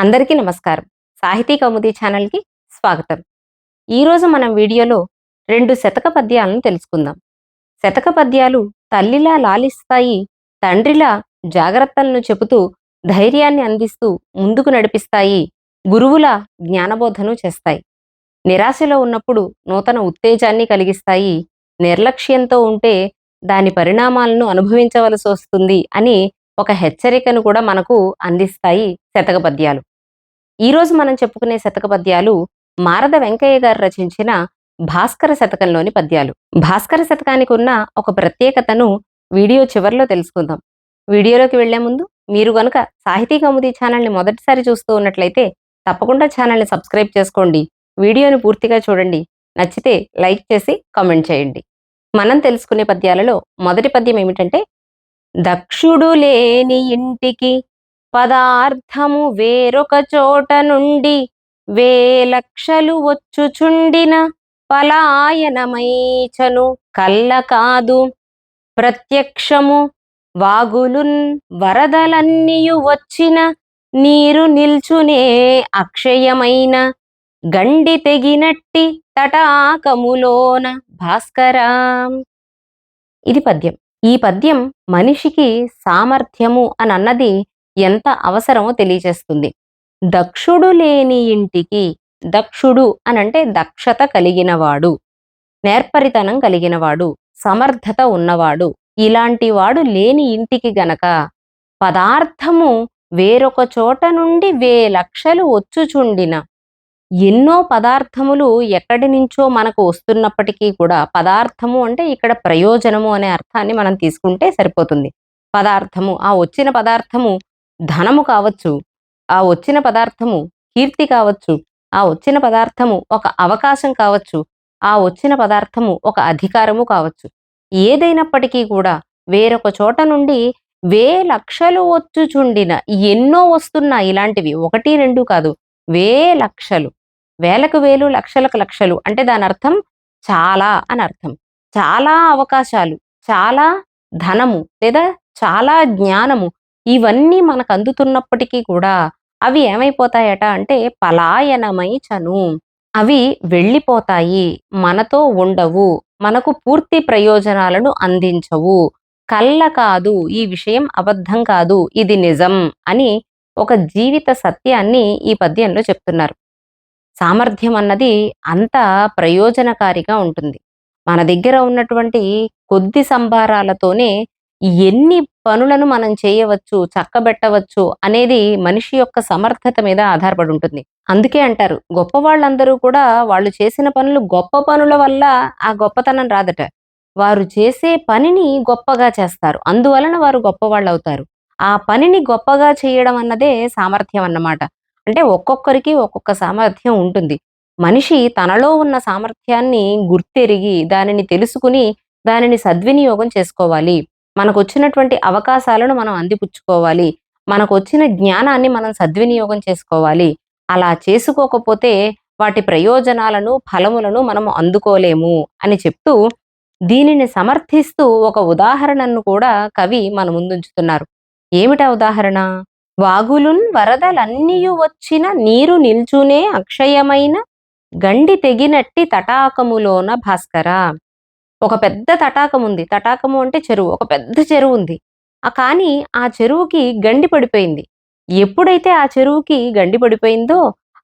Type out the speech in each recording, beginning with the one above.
అందరికీ నమస్కారం. సాహితీ కౌముది ఛానల్కి స్వాగతం. ఈరోజు మనం వీడియోలో రెండు శతక పద్యాలను తెలుసుకుందాం. శతక పద్యాలు తల్లిలా లాలిస్తాయి తండ్రిలా జాగ్రత్తలను చెబుతూ ధైర్యాన్ని అందిస్తూ ముందుకు నడిపిస్తాయి గురువుల జ్ఞానబోధను చేస్తాయి. నిరాశలో ఉన్నప్పుడు నూతన ఉత్తేజాన్ని కలిగిస్తాయి నిర్లక్ష్యంతో ఉంటే దాని పరిణామాలను అనుభవించవలసి వస్తుంది అని ఒక హెచ్చరికను కూడా మనకు అందిస్తాయి శతక పద్యాలు. ఈరోజు మనం చెప్పుకునే శతక పద్యాలు మారద వెంకయ్య గారు రచించిన భాస్కర శతకంలోని పద్యాలు. భాస్కర శతకానికి ఉన్న ఒక ప్రత్యేకతను వీడియో చివరిలో తెలుసుకుందాం. వీడియోలోకి వెళ్ళే ముందు మీరు గనుక సాహితీ కౌముది ఛానల్ని మొదటిసారి చూస్తూ ఉన్నట్లయితే తప్పకుండా ఛానల్ని సబ్స్క్రైబ్ చేసుకోండి. వీడియోని పూర్తిగా చూడండి. నచ్చితే లైక్ చేసి కామెంట్ చేయండి. మనం తెలుసుకునే పద్యాలలో మొదటి పద్యం ఏమిటంటే దక్షుడు లేని ఇంటికి పదార్థము వేరొక చోట నుండి వేలక్షలు వచ్చుచుండిన పలాయనమైచను కల్ల కాదు ప్రత్యక్షము వాగులున్ వరదలన్నీయు వచ్చిన నీరు నిల్చునే అక్షయమైన గండి తెగినట్టి తటాకములోన భాస్కరా. ఇది పద్యం. ఈ పద్యం మనిషికి సామర్థ్యము అని అన్నది ఎంత అవసరమో తెలియజేస్తుంది. దక్షుడు లేని ఇంటికి దక్షుడు అనంటే దక్షత కలిగినవాడు నేర్పరితనం కలిగినవాడు సమర్థత ఉన్నవాడు ఇలాంటి వాడు లేని ఇంటికి గనక పదార్థము వేరొక చోట నుండి వే లక్షలు వచ్చుచుండిన ఎన్నో పదార్థములు ఎక్కడి నుంచో మనకు వస్తున్నప్పటికీ కూడా పదార్థము అంటే ఇక్కడ ప్రయోజనము అనే అర్థాన్ని మనం తీసుకుంటే సరిపోతుంది. పదార్థము ఆ వచ్చిన పదార్థము ధనము కావచ్చు ఆ వచ్చిన పదార్థము కీర్తి కావచ్చు ఆ వచ్చిన పదార్థము ఒక అవకాశం కావచ్చు ఆ వచ్చిన పదార్థము ఒక అధికారము కావచ్చు. ఏదైనప్పటికీ కూడా వేరొక చోట నుండి వే లక్షలు వచ్చుచుండిన ఎన్నో వస్తున్నా ఇలాంటివి ఒకటి రెండు కాదు వే లక్షలు వేలకు వేలు లక్షలకు లక్షలు అంటే దాని అర్థం చాలా అని అర్థం. చాలా అవకాశాలు చాలా ధనము లేదా చాలా జ్ఞానము ఇవన్నీ మనకు అందుతున్నప్పటికీ కూడా అవి ఏమైపోతాయట అంటే పలాయనమై చను. అవి వెళ్ళిపోతాయి మనతో ఉండవు మనకు పూర్తి ప్రయోజనాలను అందించవు. కళ్ళ కాదు ఈ విషయం అబద్ధం కాదు ఇది నిజం అని ఒక జీవిత సత్యాన్ని ఈ పద్యంలో చెప్తున్నారు. సామర్థ్యం అన్నది అంత ప్రయోజనకారిగా ఉంటుంది. మన దగ్గర ఉన్నటువంటి కొద్ది సంభారాలతోనే ఎన్ని పనులను మనం చేయవచ్చు చక్కబెట్టవచ్చు అనేది మనిషి యొక్క సమర్థత మీద ఆధారపడి ఉంటుంది. అందుకే అంటారు గొప్ప వాళ్ళందరూ కూడా వాళ్ళు చేసిన పనులు గొప్ప పనుల వల్ల ఆ గొప్పతనం రాదట. వారు చేసే పనిని గొప్పగా చేస్తారు. అందువలన వారు గొప్పవాళ్ళు అవుతారు ఆ పనిని గొప్పగా చేయడం అన్నదే సామర్థ్యం అన్నమాట. అంటే ఒక్కొక్కరికి ఒక్కొక్క సామర్థ్యం ఉంటుంది. మనిషి తనలో ఉన్న సామర్థ్యాన్ని గుర్తెరిగి దానిని తెలుసుకుని దానిని సద్వినియోగం చేసుకోవాలి. మనకు వచ్చినటువంటి అవకాశాలను మనం అందిపుచ్చుకోవాలి. మనకు వచ్చిన జ్ఞానాన్ని మనం సద్వినియోగం చేసుకోవాలి. అలా చేసుకోకపోతే వాటి ప్రయోజనాలను ఫలములను మనం అందుకోలేము అని చెప్తూ దీనిని సమర్థిస్తూ ఒక ఉదాహరణను కూడా కవి మన ముందుంచుతున్నారు. ఏమిటా ఉదాహరణ? వాగులున్ వరదలన్నీయు వచ్చిన నీరు నిల్చునే అక్షయమైన గండి తెగినట్టి తటాకములోన భాస్కర. ఒక పెద్ద తటాకం ఉంది. తటాకము అంటే చెరువు. ఒక పెద్ద చెరువు ఉంది. ఆ కానీ ఆ చెరువుకి గండి పడిపోయింది. ఎప్పుడైతే ఆ చెరువుకి గండి పడిపోయిందో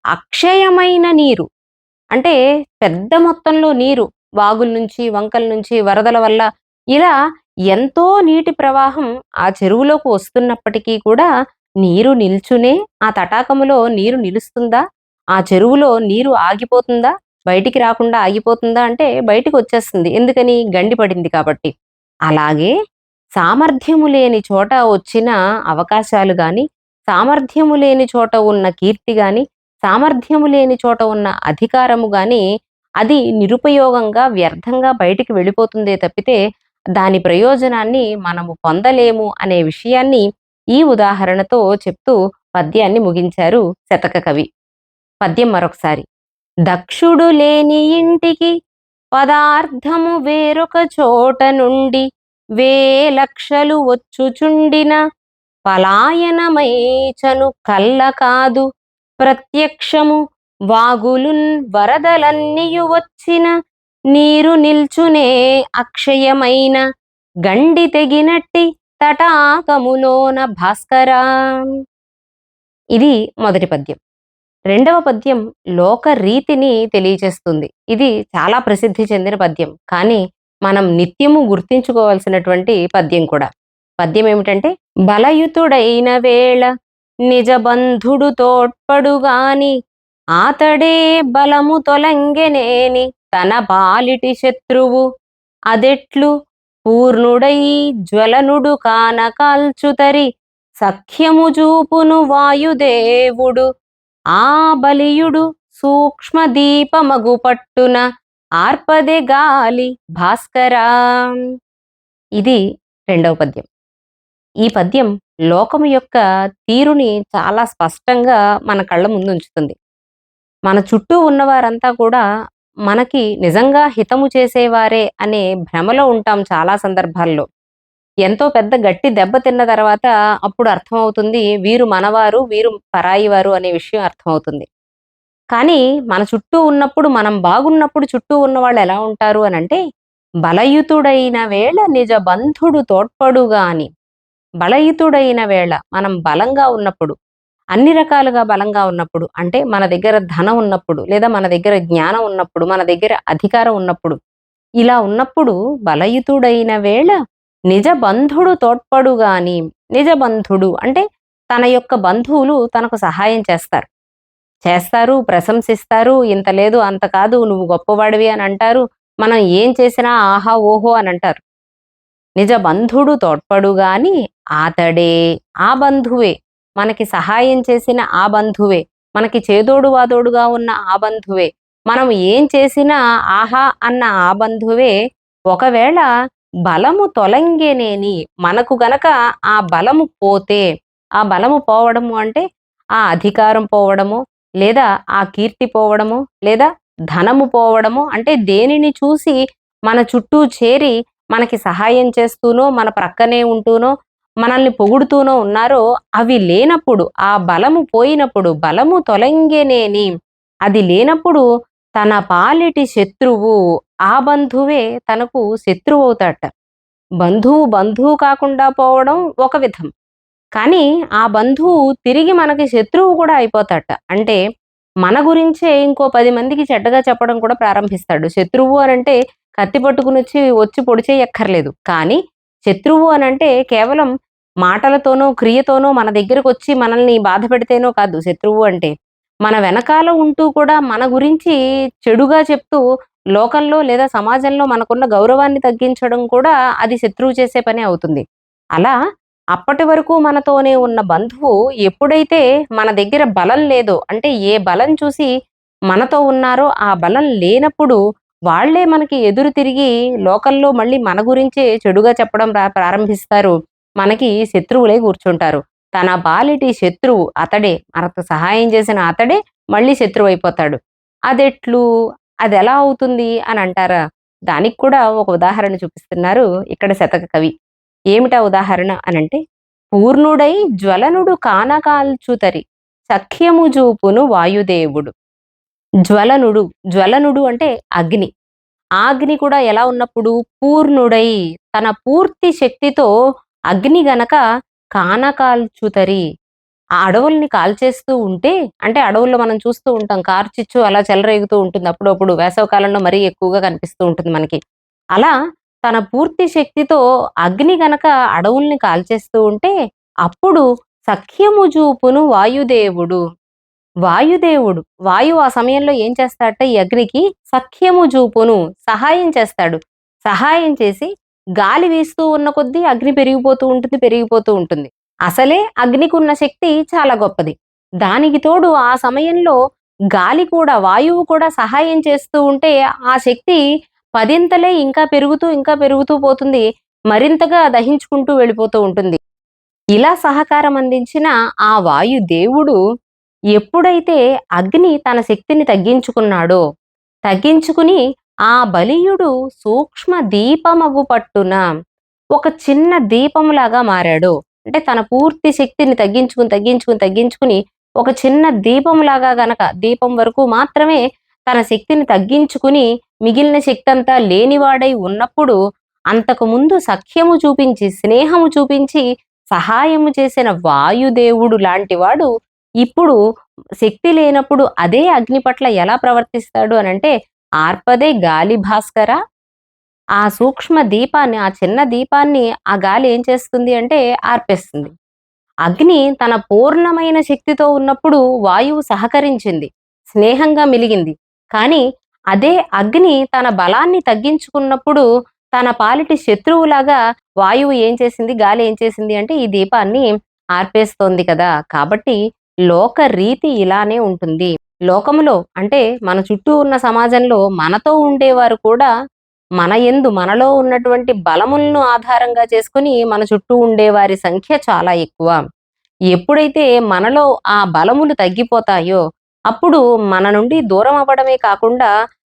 అక్షయమైన నీరు. అంటే పెద్ద మొత్తంలో నీరు. వాగుల నుంచి వంకల నుంచి వరదల వల్ల ఇలా ఎంతో నీటి ప్రవాహం ఆ చెరువులోకి వస్తున్నప్పటికీ కూడా నీరు నిల్చునే ఆ తటాకములో నీరు నిలుస్తుందా? ఆ చెరువులో నీరు ఆగిపోతుందా? బయటికి రాకుండా ఆగిపోతుందా అంటే బయటికి వచ్చేస్తుంది ఎందుకని? గండి పడింది కాబట్టి. అలాగే సామర్థ్యము లేని చోట వచ్చిన అవకాశాలు గాని సామర్థ్యము లేని చోట ఉన్న కీర్తి గాని సామర్థ్యము లేని చోట ఉన్న అధికారము గాని అది నిరుపయోగంగా వ్యర్థంగా బయటికి వెళ్ళిపోతుందే తప్పితే దాని ప్రయోజనాన్ని మనము పొందలేము అనే విషయాన్ని ఈ ఉదాహరణతో చెప్తూ పద్యాన్ని ముగించారు శతక కవి. పద్యం మరొకసారి. దక్షుడు లేని ఇంటికి పదార్థము వేరొక చోట నుండి వేలక్షలు వచ్చుచుండిన పలాయనమైచను కల్ల కాదు. ప్రత్యక్షము వాగులున్ వరదలన్నీయు వచ్చిన నీరు నిల్చునే అక్షయమైన గండి తెగినట్టి తటాకములోన భాస్కరా. ఇది మొదటి పద్యం. రెండవ పద్యం లోక రీతిని తెలియజేస్తుంది. ఇది చాలా ప్రసిద్ధి చెందిన పద్యం. కానీ మనం నిత్యము గుర్తించుకోవాల్సినటువంటి పద్యం కూడా. పద్యం ఏమిటంటే బలయుతుడైన వేళ నిజ బంధుడు తోడ్పడుగాని ఆతడే బలము తొలంగెనేని తన బాలిటి శత్రువు అదెట్లు పూర్ణుడై జ్వలనుడు కాన కాల్చుతరి సఖ్యము చూపును వాయుదేవుడు ఆ బలియుడు సూక్ష్మ దీపమగు పట్టున ఆర్పదే గాలి భాస్కరా. ఇది రెండవ పద్యం. ఈ పద్యం లోకము యొక్క తీరుని చాలా స్పష్టంగా మన కళ్ళ ముందు ఉంచుతుంది మన చుట్టూ ఉన్నవారంతా కూడా మనకి నిజంగా హితము చేసేవారే అనే భ్రమలో ఉంటాం చాలా సందర్భాల్లో. ఎంతో పెద్ద గట్టి దెబ్బ తిన్న తర్వాత అప్పుడు అర్థమవుతుంది వీరు మనవారు వీరు పరాయి వారు అనే విషయం అర్థమవుతుంది. కానీ మన చుట్టూ ఉన్నప్పుడు మనం బాగున్నప్పుడు చుట్టూ ఉన్న వాళ్ళు ఎలా ఉంటారు అని అంటే బలయుతుడైన వేళ నిజ బంధుడు తోడ్పడుగా అని బలయుతుడైన వేళ మనం బలంగా ఉన్నప్పుడు అన్ని రకాలుగా బలంగా ఉన్నప్పుడు అంటే మన దగ్గర ధనం ఉన్నప్పుడు లేదా మన దగ్గర జ్ఞానం ఉన్నప్పుడు మన దగ్గర అధికారం ఉన్నప్పుడు ఇలా ఉన్నప్పుడు బలయుతుడైన వేళ నిజ బంధుడు తోడ్పడుగాని నిజ బంధుడు అంటే తన యొక్క బంధువులు తనకు సహాయం చేస్తారు. చేస్తారు ప్రశంసిస్తారు ఇంత లేదు అంత కాదు నువ్వు గొప్పవాడివి అని అంటారు మనం ఏం చేసినా ఆహా ఓహో అని అంటారు. నిజ బంధుడు తోడ్పడుగాని ఆతడే ఆ బంధువే మనకి సహాయం చేసిన ఆ బంధువే మనకి చేదోడు వాదోడుగా ఉన్న ఆ బంధువే మనం ఏం చేసినా ఆహా అన్న ఆ బంధువే ఒకవేళ బలము తొలంగేనేని. మనకు గనక ఆ బలము పోతే ఆ బలము పోవడము అంటే ఆ అధికారం పోవడము లేదా ఆ కీర్తి పోవడము లేదా ధనము పోవడము అంటే దేనిని చూసి మన చుట్టూ చేరి మనకి సహాయం చేస్తూనో మన ప్రక్కనే ఉంటూనో మనల్ని పొగుడుతూనో ఉన్నారో అవి లేనప్పుడు ఆ బలము పోయినప్పుడు బలము తొలంగేనేని. అది లేనప్పుడు తన పాలిటి శత్రువు ఆ బంధువే తనకు శత్రువు అవుతాట బంధువు బంధువు కాకుండా పోవడం ఒక విధం. కానీ ఆ బంధువు తిరిగి మనకి శత్రువు కూడా అయిపోతాట. అంటే మన గురించే ఇంకో పది మందికి చెడ్డగా చెప్పడం కూడా ప్రారంభిస్తాడు. శత్రువు అని అంటే కత్తి పట్టుకుని వచ్చి వచ్చి పొడిచేయక్కర్లేదు కానీ శత్రువు అని అంటే కేవలం మాటలతోనో క్రియతోనో మన దగ్గరకు వచ్చి మనల్ని బాధ పెడితేనో కాదు. శత్రువు అంటే మన వెనకాల ఉంటూ కూడా మన గురించి చెడుగా చెప్తూ లోకంలో లేదా సమాజంలో మనకున్న గౌరవాన్ని తగ్గించడం కూడా అది శత్రువు చేసే పని అవుతుంది. అలా అప్పటి వరకు మనతోనే ఉన్న బంధువు ఎప్పుడైతే మన దగ్గర బలం లేదో అంటే ఏ బలం చూసి మనతో ఉన్నారో ఆ బలం లేనప్పుడు వాళ్ళే మనకి ఎదురు తిరిగి లోకల్లో మళ్ళీ మన గురించే చెడుగా చెప్పడం ప్రారంభిస్తారు. మనకి శత్రువులే కూర్చుంటారు. తన బాలిటి శత్రువు అతడే. మనకు సహాయం చేసిన అతడే మళ్ళీ శత్రువు అయిపోతాడు. అదెట్లు? అది ఎలా అవుతుంది? అని అంటారా? దానికి కూడా ఒక ఉదాహరణ చూపిస్తున్నారు ఇక్కడ శతక కవి. ఏమిటా ఉదాహరణ అనంటే పూర్ణుడై జ్వలనుడు కానకాల్చుతరి సఖ్యము చూపును వాయుదేవుడు. జ్వలనుడు జ్వలనుడు అంటే అగ్ని. అగ్ని కూడా ఎలా ఉన్నప్పుడు? పూర్ణుడై తన పూర్తి శక్తితో అగ్ని గనక కానకాల్చుతరి. ఆ అడవుల్ని కాల్చేస్తూ ఉంటే అంటే అడవుల్లో మనం చూస్తూ ఉంటాం కార్చిచ్చు అలా చెలరేగుతూ ఉంటుంది అప్పుడప్పుడు వేసవకాలంలో మరీ ఎక్కువగా కనిపిస్తూ ఉంటుంది మనకి. అలా తన పూర్తి శక్తితో అగ్ని గనక అడవుల్ని కాల్చేస్తూ ఉంటే అప్పుడు సఖ్యము చూపును వాయుదేవుడు. వాయుదేవుడు వాయువు ఆ సమయంలో ఏం చేస్తాడట? ఈ అగ్నికి సఖ్యము చూపును సహాయం చేస్తాడు. సహాయం చేసి గాలి వీస్తూ ఉన్న కొద్దీ అగ్ని పెరిగిపోతూ ఉంటుంది పెరిగిపోతూ ఉంటుంది. అసలే అగ్నికి ఉన్న శక్తి చాలా గొప్పది. దానికి తోడు ఆ సమయంలో గాలి కూడా వాయువు కూడా సహాయం చేస్తూ ఉంటే ఆ శక్తి పదింతలే ఇంకా పెరుగుతూ ఇంకా పెరుగుతూ పోతుంది. మరింతగా దహించుకుంటూ వెళ్ళిపోతూ ఉంటుంది. ఇలా సహకారం అందించిన ఆ వాయు దేవుడు ఎప్పుడైతే అగ్ని తన శక్తిని తగ్గించుకున్నాడో తగ్గించుకుని ఆ బలియుడు సూక్ష్మ దీపమగు పట్టున ఒక చిన్న దీపంలాగా మారాడు. అంటే తన పూర్తి శక్తిని తగ్గించుకుని తగ్గించుకుని తగ్గించుకుని ఒక చిన్న దీపంలాగా గనక దీపం వరకు మాత్రమే తన శక్తిని తగ్గించుకుని మిగిలిన శక్తి అంతా లేనివాడై ఉన్నప్పుడు అంతకు ముందు సఖ్యము చూపించి స్నేహము చూపించి సహాయము చేసిన వాయుదేవుడు లాంటివాడు ఇప్పుడు శక్తి లేనప్పుడు అదే అగ్ని పట్ల ఎలా ప్రవర్తిస్తాడు అనంటే ఆర్పదే గాలి భాస్కర. ఆ సూక్ష్మ దీపాన్ని ఆ చిన్న దీపాన్ని ఆ గాలి ఏం చేస్తుంది అంటే ఆర్పేస్తుంది. అగ్ని తన పూర్ణమైన శక్తితో ఉన్నప్పుడు వాయువు సహకరించింది స్నేహంగా మిలిగింది కానీ అదే అగ్ని తన బలాన్ని తగ్గించుకున్నప్పుడు తన పాలిటి శత్రువులాగా వాయువు ఏం చేసింది గాలి ఏం చేసింది అంటే ఈ దీపాన్ని ఆర్పేస్తోంది కదా. కాబట్టి లోక రీతి ఇలానే ఉంటుంది. లోకములో అంటే మన చుట్టూ ఉన్న సమాజంలో మనతో ఉండేవారు కూడా మన ఎందు మనలో ఉన్నటువంటి బలములను ఆధారంగా చేసుకుని మన చుట్టూ ఉండేవారి సంఖ్య చాలా ఎక్కువ. ఎప్పుడైతే మనలో ఆ బలములు తగ్గిపోతాయో అప్పుడు మన నుండి దూరం అవ్వడమే కాకుండా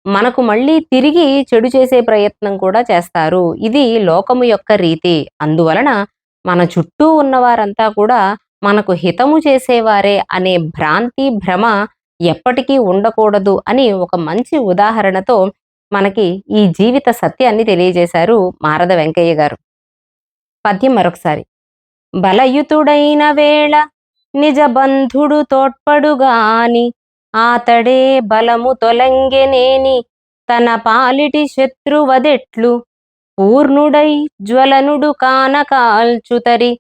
మనకు మళ్ళీ తిరిగి చెడు చేసే ప్రయత్నం కూడా చేస్తారు. ఇది లోకము యొక్క రీతి. అందువలన మన చుట్టూ ఉన్నవారంతా కూడా మనకు హితము చేసేవారే అనే భ్రాంతి భ్రమ ఎప్పటికీ ఉండకూడదు అని ఒక మంచి ఉదాహరణతో మనకి ఈ జీవిత సత్యాన్ని తెలియజేశారు మారద వెంకయ్య గారు. పద్యం మరొకసారి. బలయుతుడైన వేళ నిజ బంధుడు తోడ్పడుగాని ఆతడే బలము తొలంగెనేని తన పాలిటి శత్రువదెట్లు పూర్ణుడై జ్వలనుడు కాన కాల్చుతరి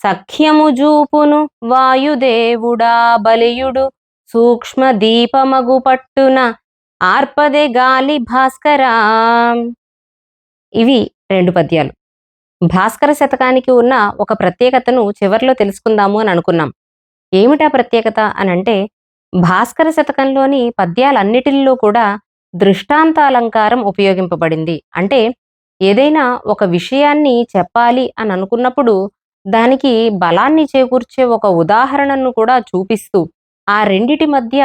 సఖ్యము జూపును వాయుదేవుడా బలియుడు సూక్ష్మ దీపమగు పట్టున ఆర్పదే గాలి భాస్కరా. ఇవి రెండు పద్యాలు. భాస్కర శతకానికి ఉన్న ఒక ప్రత్యేకతను చివరిలో తెలుసుకుందాము అని అనుకున్నాం. ఏమిటా ప్రత్యేకత అని అంటే భాస్కర శతకంలోని పద్యాలన్నిటిల్లో కూడా దృష్టాంతాలంకారం ఉపయోగింపబడింది. అంటే ఏదైనా ఒక విషయాన్ని చెప్పాలి అని అనుకున్నప్పుడు దానికి బలాన్ని చేకూర్చే ఒక ఉదాహరణను కూడా చూపిస్తూ ఆ రెండిటి మధ్య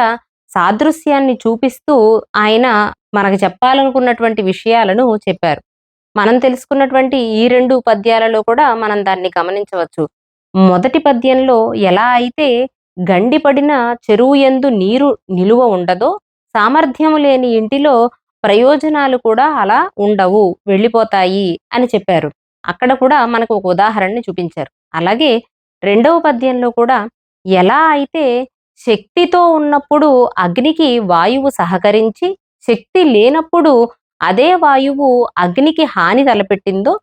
సాదృశ్యాన్ని చూపిస్తూ ఆయన మనకు చెప్పాలనుకున్నటువంటి విషయాలను చెప్పారు. మనం తెలుసుకున్నటువంటి ఈ రెండు పద్యాలలో కూడా మనం దాన్ని గమనించవచ్చు. మొదటి పద్యంలో ఎలా అయితే గండిపడిన చెరువు ఎందు నీరు నిలువ ఉండదో సామర్థ్యము లేని ఇంటిలో ప్రయోజనాలు కూడా అలా ఉండవు వెళ్ళిపోతాయి అని చెప్పారు. అక్కడ కూడా మనకు ఒక ఉదాహరణని చూపించారు. అలాగే రెండవ పద్యంలో కూడా ఎలా అయితే శక్తితో ఉన్నప్పుడు అగ్నికి వాయువు సహకరించి శక్తి లేనప్పుడు అదే వాయువు అగ్నికి హాని తలపెట్టిందో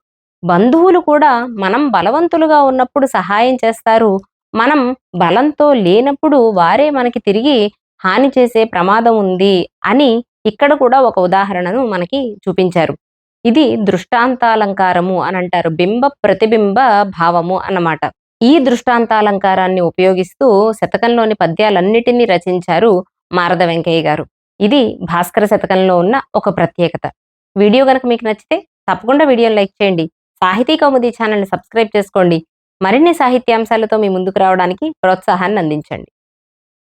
బంధువులు కూడా మనం బలవంతులుగా ఉన్నప్పుడు సహాయం చేస్తారు. మనం బలంతో లేనప్పుడు వారే మనకి తిరిగి హాని చేసే ప్రమాదం ఉంది అని ఇక్కడ కూడా ఒక ఉదాహరణను మనకి చూపించారు. ఇది దృష్టాంతాలంకారము అని అంటారు బింబ ప్రతిబింబ భావము అన్నమాట. ఈ దృష్టాంతాలంకారాన్ని ఉపయోగిస్తూ శతకంలోని పద్యాలన్నిటినీ రచించారు మారద వెంకయ్య గారు. ఇది భాస్కర శతకంలో ఉన్న ఒక ప్రత్యేకత. వీడియో కనుక మీకు నచ్చితే తప్పకుండా వీడియోని లైక్ చేయండి. సాహితీ కౌముది ఛానల్ని సబ్స్క్రైబ్ చేసుకోండి. మరిన్ని సాహిత్యాంశాలతో మీ ముందుకు రావడానికి ప్రోత్సాహాన్ని అందించండి.